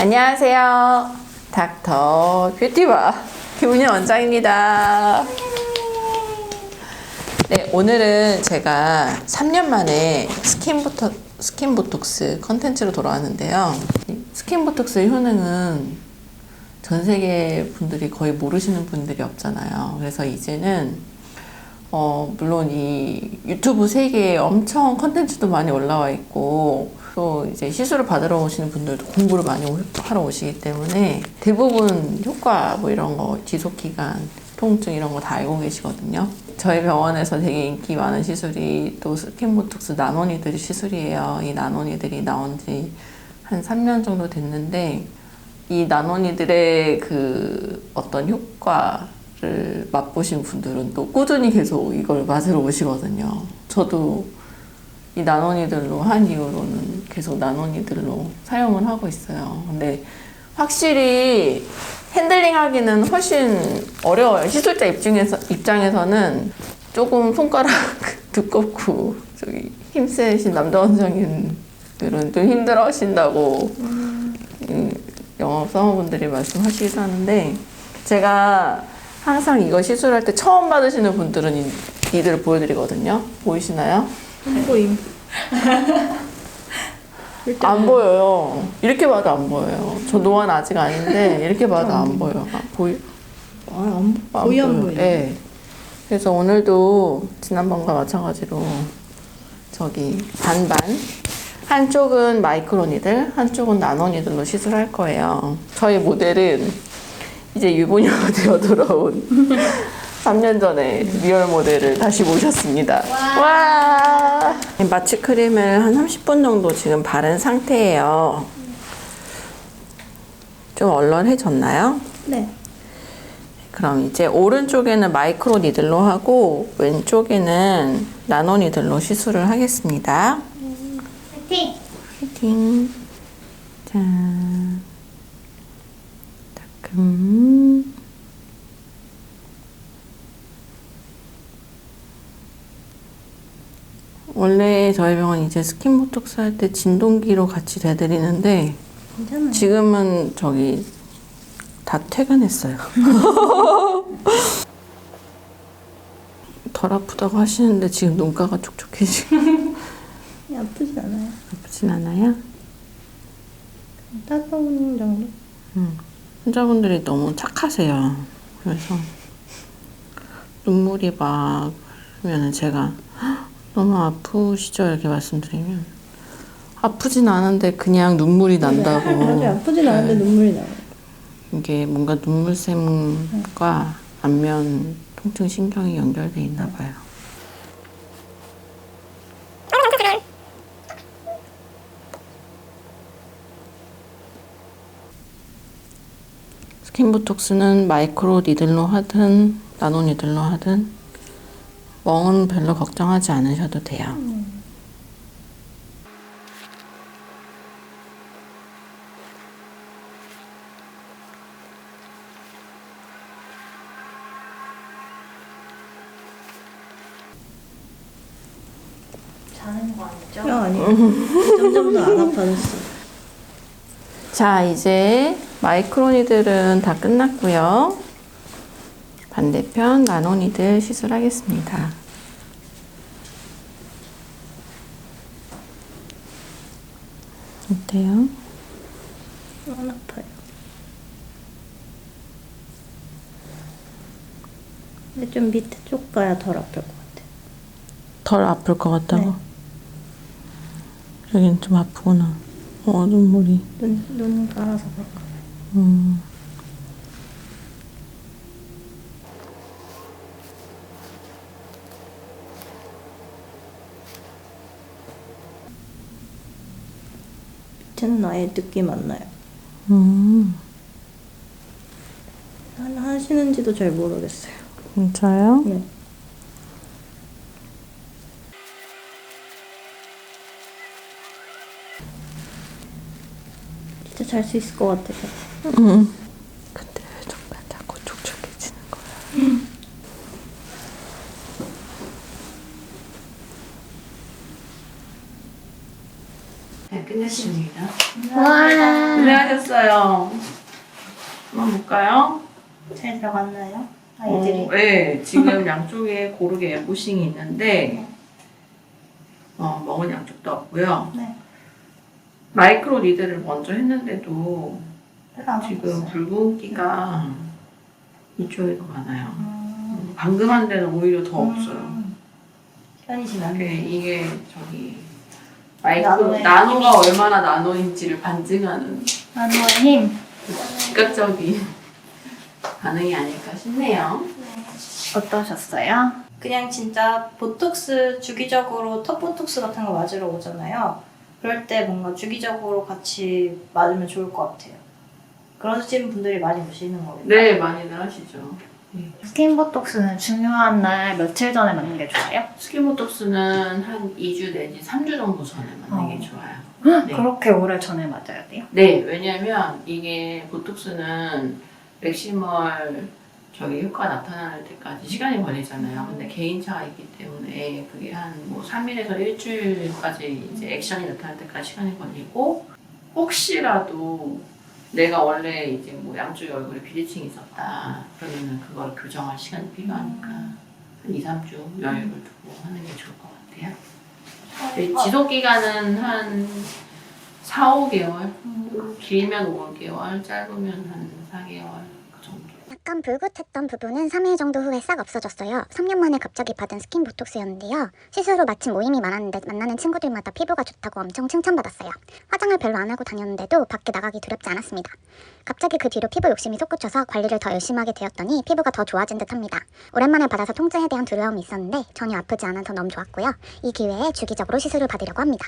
안녕하세요. 닥터 뷰티바 김은희 원장입니다. 네, 오늘은 제가 3년 만에 스킨보톡, 스킨 보톡스 컨텐츠로 돌아왔는데요. 이 스킨 보톡스의 효능은 전 세계 분들이 거의 모르시는 분들이 없잖아요. 그래서 이제는 어, 물론 이 유튜브 세계에 엄청 컨텐츠도 많이 올라와 있고 또 이제 시술을 받으러 오시는 분들도 공부를 많이 오- 하러 오시기 때문에 대부분 효과 뭐 이런 거 지속 기간 통증 이런 거 다 알고 계시거든요. 저희 병원에서 되게 인기 많은 시술이 또 스킨보톡스 나노니들 시술이에요. 이 나노니들이 나온 지 한 3년 정도 됐는데 이 나노니들의 그 어떤 효과를 맛보신 분들은 또 꾸준히 계속 이걸 맞으러 오시거든요. 저도 이 나노니들로 한 이후로는 계속 나노니들로 사용을 하고 있어요. 근데 확실히 핸들링 하기는 훨씬 어려워요. 시술자 입장에서, 입장에서는 조금 손가락 두껍고 저기 힘세신 남자 원장님들은 좀 힘들어 하신다고 음, 영업 사원분들이 말씀하시기도 하는데 제가 항상 이거 시술할 때 처음 받으시는 분들은 이, 이들을 보여드리거든요. 보이시나요? 안 보임. 안 보여요. 이렇게 봐도 안 보여요. 저 노안 아직 아닌데 이렇게 봐도 안 보여. 아, 보이? 아, 안, 안 거의 안. 보이네. 네. 그래서 오늘도 지난번과 마찬가지로 저기 반반 한쪽은 마이크로니들, 한쪽은 나노니들로 시술할 거예요. 저희 모델은 이제 유부녀가 되어 돌아온 3년 전에 리얼 모델을 다시 모셨습니다. 와! 마취 크림을 한 30분 정도 지금 바른 상태예요. 좀 얼얼해졌나요? 네. 그럼 이제 오른쪽에는 마이크로 니들로 하고 왼쪽에는 나노 니들로 시술을 하겠습니다. 파이팅! 화이팅. 자, 따끔. 원래 저희 병원 이제 스킨 보톡스 할 때 진동기로 같이 대드리는데 괜찮아요. 지금은 저기 다 퇴근했어요. 덜 아프다고 하시는데 지금 눈가가 촉촉해지고 네, 아프진 않아요. 아프진 않아요? 따가운 정도? 환자분들이 너무 착하세요. 그래서 눈물이 막 그러면 제가 "헉, 너무 아프시죠 이렇게 말씀드리면 아프진 않은데 그냥 눈물이 난다고. 맞아요. 아프진 않은데 눈물이 나요. 이게 뭔가 눈물샘과 안면 통증 신경이 연결돼 있나 봐요. 스킨보톡스는 마이크로 니들로 하든 나노 니들로 하든 멍은 별로 걱정하지 않으셔도 돼요. 자는 거 아니죠? 뼈 아니에요. 점점 더 안 아파졌어. 자, 이제 마이크로니들은 다 끝났고요. 반대편 나노니들 시술하겠습니다. 어때요? 안 아파요. 근데 좀 밑에 쪽 가야 덜 아플 것 같아. 덜 아플 것 같다고? 네. 여긴 좀 아프구나. 어, 눈물이. 눈, 눈 깔아서 그럴까. 음. 밑에는 아예 느낌 안 나요. 음. 하시는지도 잘 모르겠어요. 진짜요? 네. 진짜 잘 수 있을 것 같아서. 음. 110입니다. 와. 고생하셨어요. 한번 음. 볼까요? 잘 들어갔나요? 어, 아이들이. 어, 네, 지금 양쪽에 고르게 예쁘싱이 있는데, 어, 먹은 양쪽도 없고요. 네. 마이크로 리드를 먼저 했는데도 지금 붉은기가 이쪽에 더 많아요. 음, 방금 한 데는 오히려 더 없어요. 음. 편이시나요? 네, 이게 저기 마이크로 나노의 나노가 얼마나 나노인지를 반증하는 나노의 힘. 즉각적인 반응이 아닐까 싶네요. 어떠셨어요? 그냥 진짜 보톡스 주기적으로 턱 보톡스 같은 거 맞으러 오잖아요. 그럴 때 뭔가 주기적으로 같이 맞으면 좋을 것 같아요. 그러시는 분들이 많이 오시는 거예요. 네, 많이들 하시죠. 스킨 보톡스는 중요한 날 며칠 전에 맞는 게 좋아요? 스킨보톡스는 한 2주 내지 3주 정도 전에 맞는 게 어. 좋아요. 네. 그렇게 오래 전에 맞아야 돼요? 네, 왜냐면 이게 보톡스는 맥시멀 저기 효과 나타날 때까지 시간이 걸리잖아요. 근데 개인차가 있기 때문에 그게 한 뭐 3일에서 일주일까지 이제 액션이 나타날 때까지 시간이 걸리고 혹시라도 내가 원래 이제 뭐 양쪽에 얼굴에 비대칭이 있었다 그러면은 그걸 교정할 시간이 필요하니까 한 2, 3주 여유를 두고 하는 게 좋을 것 같아요. 네, 지속 기간은 한 4, 5개월 길면 5개월, 짧으면 한 4개월 그 정도. 약간 불긋했던 부분은 3일 정도 후에 싹 없어졌어요. 3년 만에 갑자기 받은 스킨 보톡스였는데요. 시술 후 마침 모임이 많았는데 만나는 친구들마다 피부가 좋다고 엄청 칭찬받았어요. 화장을 별로 안 하고 다녔는데도 밖에 나가기 두렵지 않았습니다. 갑자기 그 뒤로 피부 욕심이 솟구쳐서 관리를 더 열심히 하게 되었더니 피부가 더 좋아진 듯합니다. 오랜만에 받아서 통증에 대한 두려움이 있었는데 전혀 아프지 않아서 너무 좋았고요. 이 기회에 주기적으로 시술을 받으려고 합니다.